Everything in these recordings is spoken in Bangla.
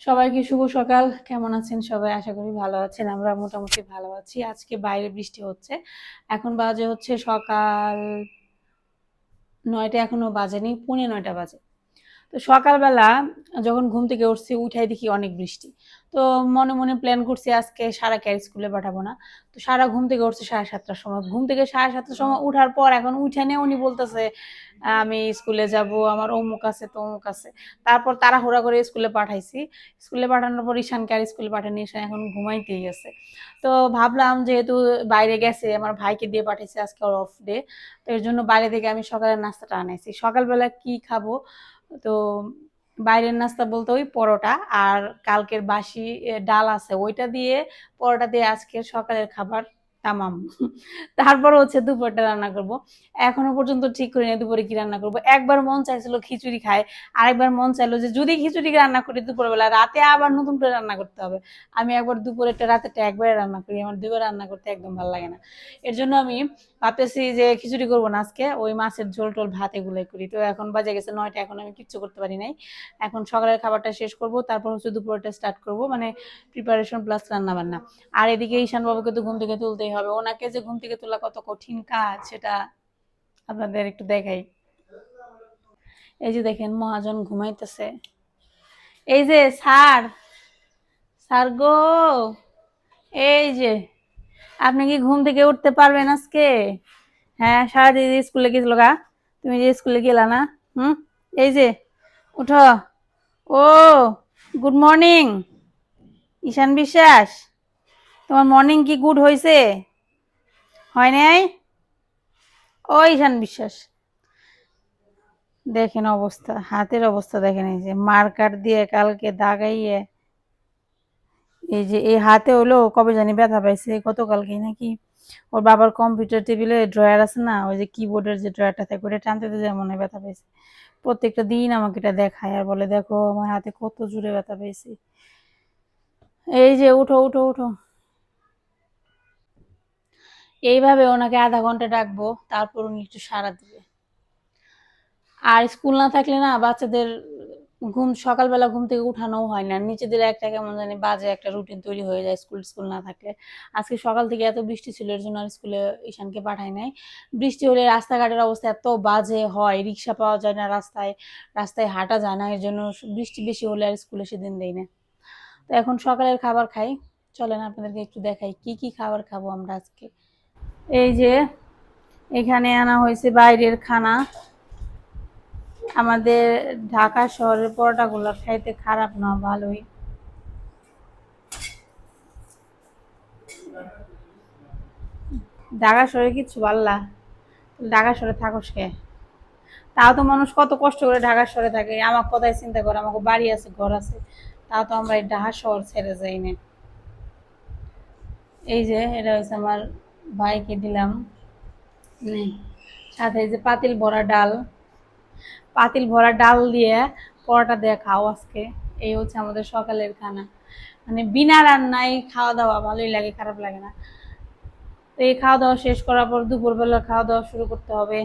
সবাইকে শুভ সকাল। কেমন আছেন সবাই? আশা করি ভালো আছেন। আমরা মোটামুটি ভালো আছি। আজকে বাইরে বৃষ্টি হচ্ছে। এখন বাজে হচ্ছে সকাল নয়টা এখনও বাজেনি, পৌনে নয়টা বাজে। তো সকালবেলা যখন ঘুম থেকে উঠছি, উঠাই দেখি অনেক বৃষ্টি। তো মনে মনে প্ল্যান করছি আজকে সারা ক্যারি স্কুলে পাঠাবো না। তো সারা ঘুম থেকে উঠছে সাড়ে সাতটার সময়। ঘুম থেকে সাড়ে সাতটার সময় উঠার পর এখন উঠে নিয়ে উনি বলতেছে, আমি স্কুলে যাব, আমার অমুক আছে তো অমুক আছে। তারপর তাড়াহুড়া করে স্কুলে পাঠাইছি। স্কুলে পাঠানোর পর ঈশানকে আর স্কুলে পাঠানি ঈশান এখন ঘুমাইতেই গেছে তো ভাবলাম যেহেতু বাইরে গেছে, আমার ভাইকে দিয়ে পাঠাইছে আজকে ওর অফ ডে তো এর জন্য বাইরে থেকে আমি সকালের নাস্তাটা আনাইছি। সকালবেলা কি খাব? তো বাইরের নাস্তা বলতে ওই পরোটা আর কালকের বাসি ডাল আছে। ওইটা দিয়ে, পরোটা দিয়ে আজকের সকালের খাবার। তামাম। তারপর হচ্ছে দুপুরটা রান্না করব। এখনও পর্যন্ত ঠিক করিনি দুপুরে কি রান্না করব। একবার মন চাইছিল খিচুড়ি খায় আরেকবার মন চাইলো যে যদি খিচুড়ি রান্না করি দুপুরবেলা, রাতে আবার নতুন করে রান্না করতে হবে। আমি একবার দুপুরেরটা, রাতেরটা একবারে রান্না করি, আমার দুবার রান্না করতে একদম ভালো লাগে না। এর জন্য আমি ভাবতেছি যে খিচুড়ি করব না আজকে, ওই মাছের ঝোল টোল ভাত এগুলোই করি। তো এখন বাজে গেছে নয়টা, এখন আমি কিচ্ছু করতে পারি নাই। এখন সকালের খাবারটা শেষ করব, তারপর হচ্ছে দুপুরটা স্টার্ট করব মানে প্রিপারেশন প্লাস রান্না বান্না আর এদিকে ঈশান বাবুকে তো ঘুম থেকে তুলতেই হবে। ওনাকে যে ঘুম থেকে তোলা কত কঠিন কাজ, সেটা আপনাদের একটু দেখাই। এই যে দেখেন, মহাজন ঘুমাইতেছে। এই যে স্যার স্যার গো, এই যে, আপনি কি ঘুম থেকে উঠতে পারবেন আজকে? হ্যাঁ সারাদিন স্কুলে গেছিল গা, তুমি যে স্কুলে গেলা না? হুম? এই যে, উঠো। ও, গুড মর্নিং। ঈশান বিশ্বাস। তোমার মর্নিং কি গুড হয়েছে হয় নাই? ও, ঈশান বিশ্বাস। দেখেন অবস্থা, হাতের অবস্থা দেখেন এই যে মার্কার দিয়ে কালকে দাগাইয়ে। এই যে, এই হাতে হলো কবে জানি ব্যথা পাইছে, গতকালকে নাকি। ওর বাবার কম্পিউটার টেবিলে ড্রয়ার আছে না, ওই যে কিবোর্ডের যে ড্রয়ারটা থাকে ওটা টানতে যে মনে ব্যথা পাইছে। প্রত্যেকটা দিন আমাকে এটা দেখায় আর বলে, দেখো, আমার হাতে কত জোরে ব্যথা পেয়েছি এই যে, উঠো উঠো উঠো। এইভাবে ওনাকে আধা ঘণ্টা ডাকবো, তারপর উনি একটু সাড়া দিবে। আর স্কুল না থাকলে না বাচ্চাদের ঘুম, সকালবেলা ঘুম থেকে উঠানোও হয় না। নিজেদের একটা কেমন জানি বাজে একটা রুটিন তৈরি হয়ে যায় স্কুল স্কুল না থাকলে। আজকে সকাল থেকে এত বৃষ্টি ছিল, এর জন্য আর স্কুলে ঈশানকে পাঠায় নাই। বৃষ্টি হলে রাস্তাঘাটের অবস্থা এত বাজে হয়, রিক্সা পাওয়া যায় না রাস্তায় রাস্তায় হাঁটা যায় না, এর জন্য বৃষ্টি বেশি হলে আর স্কুলে সেদিন দেই না। তো এখন সকালের খাবার খাই। চলেন আপনাদেরকে একটু দেখাই, কি কি খাবার খাব আমরা আজকে? এই যে এখানে আনা হয়েছে বাইরের খানা। আমাদের ঢাকা শহরের পরোটাগুলো খাইতে খারাপ না, ভালোই। ঢাকা শহরে কিচ্ছু পারলা ঢাকা শহরে থাকস কে? তাও তো মানুষ কত কষ্ট করে ঢাকা শহরে থাকে। আমার কথাই চিন্তা করে, আমাকে বাড়ি আছে, ঘর আছে। তাও তো আমরা এই ঢাকা শহর ছেড়ে যাই না। এই যে, এটা হচ্ছে আমার ভাইকে দিলাম। সাথে যে পাতিল ভরা ডাল। পাতিল ভরা ডাল দিয়ে পরোটা দিয়ে খাও আজকে। এই হচ্ছে আমাদের সকালের খানা। মানে বিনা রান্নায় খাওয়া দাওয়া ভালোই লাগে, খারাপ লাগে না। তো এই খাওয়া দাওয়া শেষ করার পর দুপুরবেলা খাওয়া দাওয়া শুরু করতে হবে।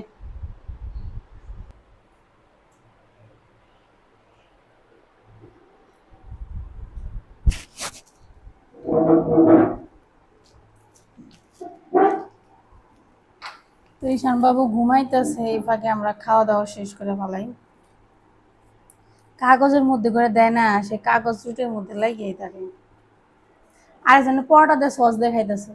তো ঈশান বাবু ঘুমাইতেছে, এই ফাঁকে আমরা খাওয়া দাওয়া শেষ করে ফেলাই। কাগজের মধ্যে করে দেয় না, সে কাগজ রুটের মধ্যে লাগিয়ে থাকে। আর যেন পরোটা দিয়ে দেখাইতেছে।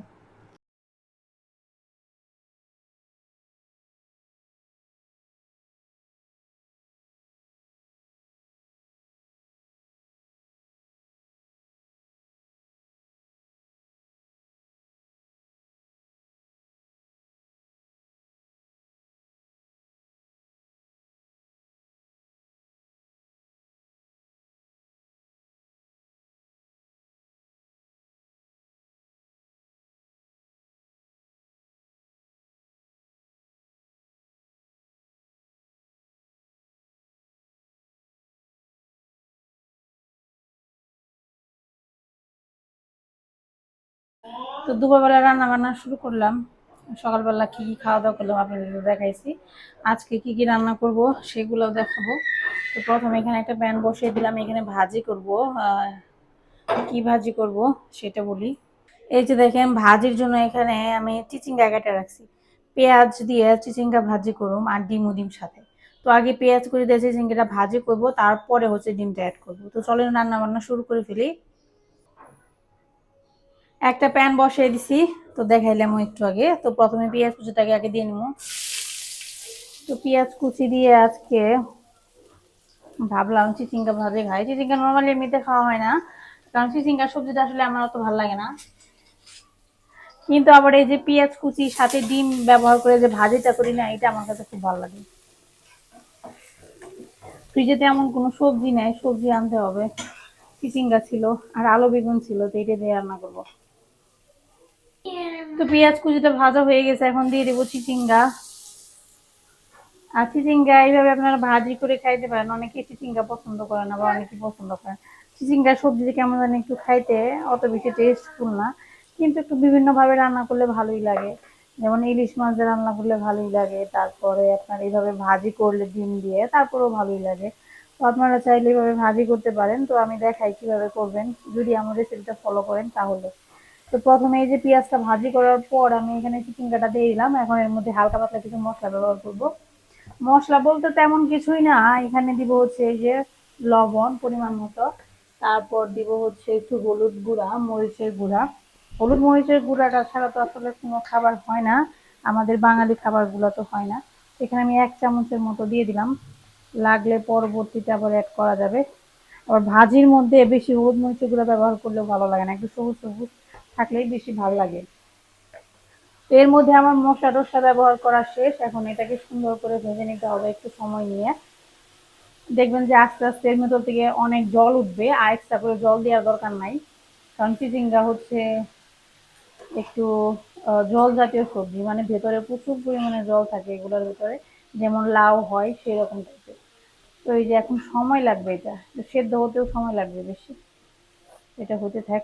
তো দুপুরবেলা রান্না বান্না শুরু করলাম। সকালবেলা কি কি খাওয়া দাওয়া করলাম আপনাদের দেখাইছি। আজকে কি কি রান্না করব সেগুলো দেখাবো। তো প্রথমে এখানে একটা প্যান বসিয়ে দিলাম, এখানে ভাজি করব। কি ভাজি করব সেটা বলি। এই যে দেখেন, ভাজির জন্য এখানে আমি চিচিঙ্গা কেটে রাখছি। পেঁয়াজ দিয়ে চিচিঙ্গা ভাজি করুম আর ডিম ডিম সাথে। তো আগে পেঁয়াজ করে দিয়ে চিচিঙ্গাটা ভাজি করব, তারপরে হচ্ছে ডিমটা অ্যাড করব। তো চলেন রান্না বান্না শুরু করে ফেলি। একটা প্যান বসিয়ে দিছি, তো দেখাইলাম একটু আগে। তো প্রথমে পেঁয়াজ কুচিটাকে আগে দিয়ে নিব। তো পেঁয়াজ কুচি দিয়ে আজকে ভাবলাম চিচিঙ্গা ভাজি খাই। চিচিঙ্গা নর্মালি এমনিতে খাওয়া হয় না, কারণ চিচিঙ্গা সবজিটা আসলে আমার অত ভালো লাগে না। কিন্তু আবার এই যে পেঁয়াজ কুচি, সাথে ডিম ব্যবহার করে যে ভাজিটা করি না, এটা আমার কাছে খুব ভালো লাগে। ফ্রিজেতে এমন কোনো সবজি নেই, সবজি আনতে হবে। চিচিঙ্গা ছিল আর আলু বেগুন ছিল, তো এটা দিয়ে রান্না করব। তো পেঁয়াজ কুচিটা ভাজা হয়ে গেছে, এখন দিয়ে দেবো চিচিঙ্গা। আর চিচিঙ্গা এইভাবে আপনারা ভাজি করে খাইতে পারেন। অনেকে চিচিঙ্গা পছন্দ করে না বা অনেকে পছন্দ করেন চিচিঙ্গা সবজিটা কেমন জানি একটু খাইতে অত বেশি টেস্টফুল না, কিন্তু একটু বিভিন্নভাবে রান্না করলে ভালোই লাগে। যেমন ইলিশ মাছ দিয়ে রান্না করলে ভালোই লাগে, তারপরে আপনার এইভাবে ভাজি করলে ডিম দিয়ে, তারপরেও ভালোই লাগে। তো আপনারা চাইলে এইভাবে ভাজি করতে পারেন। তো আমি দেখাই কীভাবে করবেন। যদি আমার রেসিপিটা ফলো করেন তাহলে। তো প্রথমে এই যে পেঁয়াজটা ভাজি করার পর আমি এখানে চিচিঙ্গাটা দিয়ে দিলাম। এখন এর মধ্যে হালকা পাতলা কিছু মশলা ব্যবহার করব। মশলা বলতে তেমন কিছুই না। এখানে দিব হচ্ছে এই যে লবণ পরিমাণ মতো। তারপর দিব হচ্ছে একটু হলুদ গুঁড়া, মরিচের গুঁড়া। হলুদ, মরিচের গুঁড়াটা ছাড়া তো আসলে কোনো খাবার হয় না। আমাদের বাঙালি খাবারগুলো তো হয় না। এখানে আমি এক চামচের মতো দিয়ে দিলাম। লাগলে পরবর্তীতে আবার অ্যাড করা যাবে। আবার ভাজির মধ্যে বেশি হলুদ, মরিচের গুঁড়া ব্যবহার করলেও ভালো লাগে না। একটু সবুজ সবুজ। থাকলেই বেশি ভালো লাগে। এর মধ্যে আমার মশলা টসলা ব্যবহার করা শেষ। এখন এটাকে সুন্দর করে ভেজে নিতে হবে একটু সময় নিয়ে। দেখবেন যে আস্তে আস্তে এর ভেতর থেকে অনেক জল উঠবে, আর এক্সট্রা করে জল দেওয়ার দরকার নাই। কারণ চিচিঙ্গা হচ্ছে একটু জল জাতীয় সবজি মানে ভেতরে প্রচুর পরিমাণে জল থাকে এগুলোর ভেতরে। যেমন লাউ হয় সেরকম টাইপের তো এই যে এখন সময় লাগবে এটা, সেদ্ধ হতেও সময় লাগবে বেশি। এটা হতে থাক।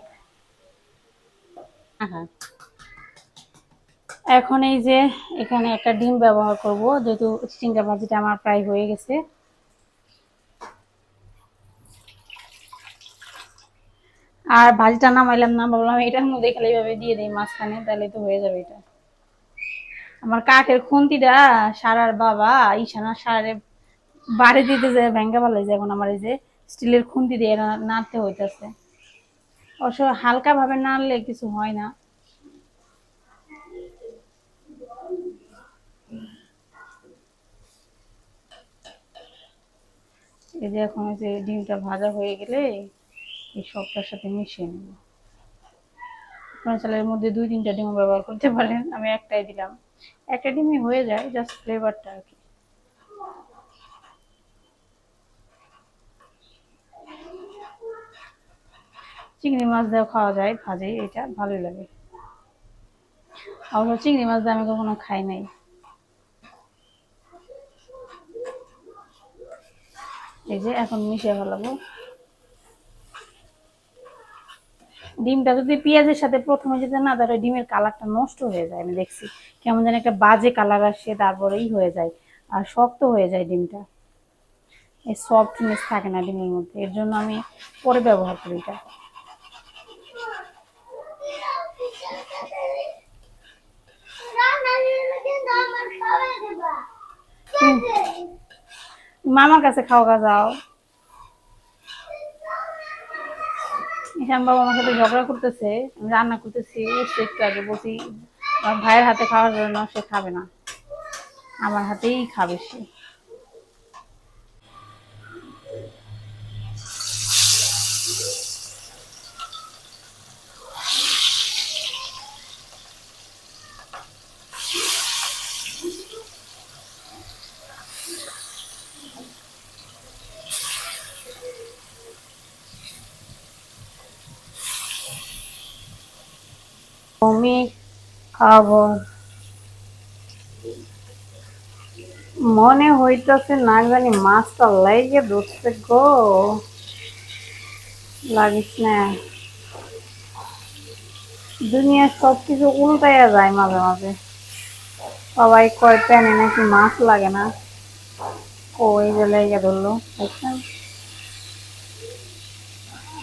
এখন এই যে এখানে একটা ডিম ব্যবহার করব, যেহেতু চিচিঙ্গা ভাজিটা আমার প্রায় হয়ে গেছে। আর ভাজিটা নামাইলাম না, ভাবলাম এটার মধ্যে খালি এইভাবে দিয়ে দিই, মাঝখানে তাহলে তো হয়ে যাবে এটা। আমার কাঠের খুন্তিটা, সারার বাবা ইশানা সারে বাড়ি দিতে যায় ভেঙ্গা ভালো যায় এখন আমার এই যে স্টিলের খুন্তি দিয়ে নাড়তে হইতেছে। অবশ্য হালকা ভাবে নাড়লে কিছু হয় না। এই যে এখন যে ডিমটা ভাজা হয়ে গেলে এই সবটার সাথে মিশিয়ে নেব। আপনার চালের মধ্যে দুই তিনটা ডিম ব্যবহার করতে পারেন। আমি একটাই দিলাম। একটা ডিমই হয়ে যায় জাস্ট ফ্লেভারটা আর কি। চিংড়ি মাছ দিয়েও খাওয়া যায় ভাজে এটা ভালোই লাগে। অবশ্য চিংড়ি মাছ দিয়ে আমি কখনো খাই নাই। এই যে এখন মিশিয়ে ফেলাবো। ডিমটা যদি পেঁয়াজের সাথে প্রথমে যেতে না তাহলে ডিমের কালারটা নষ্ট হয়ে যায়, আমি দেখছি। কেমন যেন একটা বাজে কালার আসে তারপরেই হয়ে যায়, আর শক্ত হয়ে যায় ডিমটা। এই সফটনেস থাকে না ডিমের মধ্যে, এর জন্য আমি পরে ব্যবহার করি এটা। মামার কাছে খাওয়া যাও। ইসাম বাবা আমার সাথে ঝগড়া করতেছে, আমি রান্না করতেছি, সে একটু আগে বসি ভাইয়ের হাতে খাওয়ার জন্য সে খাবে না। আমার হাতেই খাবে সে। তুমি খবর মনে হইতেছে না জানি মাছটা লাইগে ধরছে গো। লাগিস না। দুনিয়ার সব কিছু উল্টাইয়া যায় মাঝে মাঝে। সবাই কয়, প্যানে নাকি মাছ লাগে না? এই যে লেগে ধরলো, দেখছেন?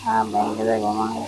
হ্যাঁ ব্যাংকে যাব মনে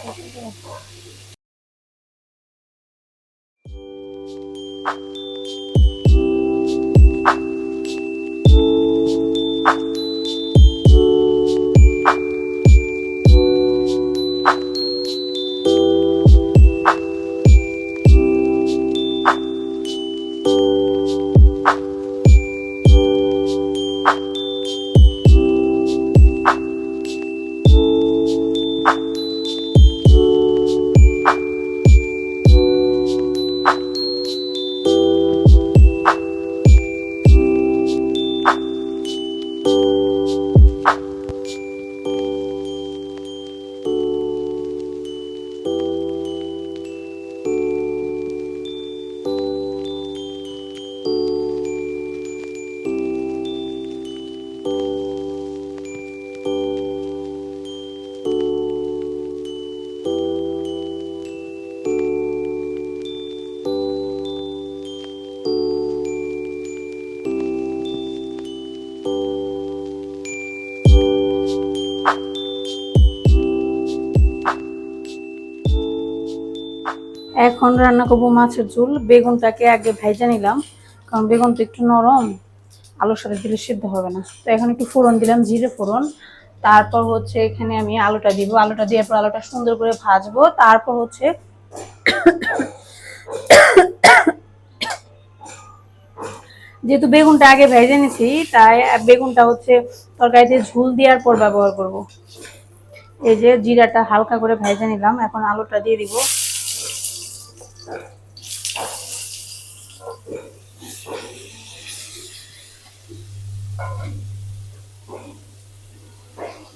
এখন রান্না করব মাছের ঝোল। বেগুনটাকে আগে ভাইজা নিলাম, কারণ বেগুন তো একটু নরম, আলুর সাথে দিলে সিদ্ধ হবে না। তো এখন একটু ফোড়ন দিলাম, জিরে ফোড়ন। তারপর হচ্ছে এখানে আমি আলুটা দিব। আলুটা দেওয়ার পর আলুটা সুন্দর করে ভাজবো। তারপর হচ্ছে যেহেতু বেগুনটা আগে ভেজে নিছি, তাই বেগুনটা হচ্ছে তরকারিতে ঝুল দেওয়ার পর ব্যবহার করব। এই যে জিরাটা হালকা করে ভেজে নিলাম। এখন আলুটা দিয়ে দিব।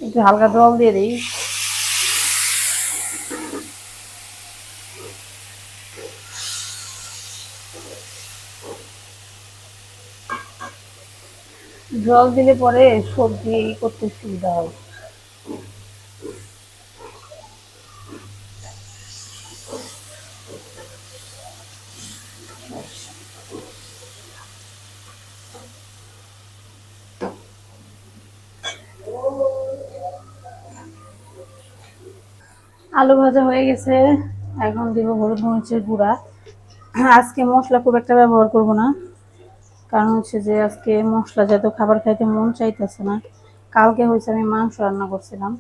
একটু হালকা জল দিয়ে দিই। জল দিলে পরে সবজি করতে সুবিধা হয়। আলু ভাজা হয়ে গেছে। এখন দিব হলুদ মরিচের গুঁড়া। আজকে মশলা খুব একটা ব্যবহার করব না। কারণ হচ্ছে যে আজকে মশলা জাত খাবার খাইতে মন চাইতেছে না। কালকে হয়েছে আমি মাংস রান্না করছিলাম।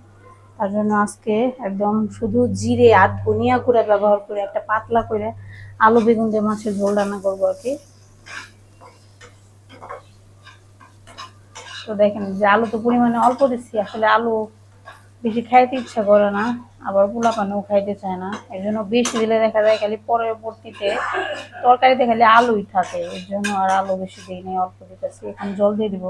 তার জন্য আজকে একদম শুধু জিরে আর ধনিয়া গুঁড়া ব্যবহার করে একটা পাতলা করে আলু, বেগুন দিয়ে মাছের ঝোল রান্না করব আর কি। তো দেখেন যে আলু তো পরিমাণে অল্প দিচ্ছি। আসলে আলু বেশি খাইতে ইচ্ছা করে না। আবার পোলা পানেও খাইতে চায় না। এর জন্য বেশি দিলে দেখা যায় খালি পরবর্তীতে তরকারিতে খালি আলুই থাকে। এর জন্য আর আলু বেশি দিই নেই, অল্প দিতেছি। এখন জল দিয়ে দিব।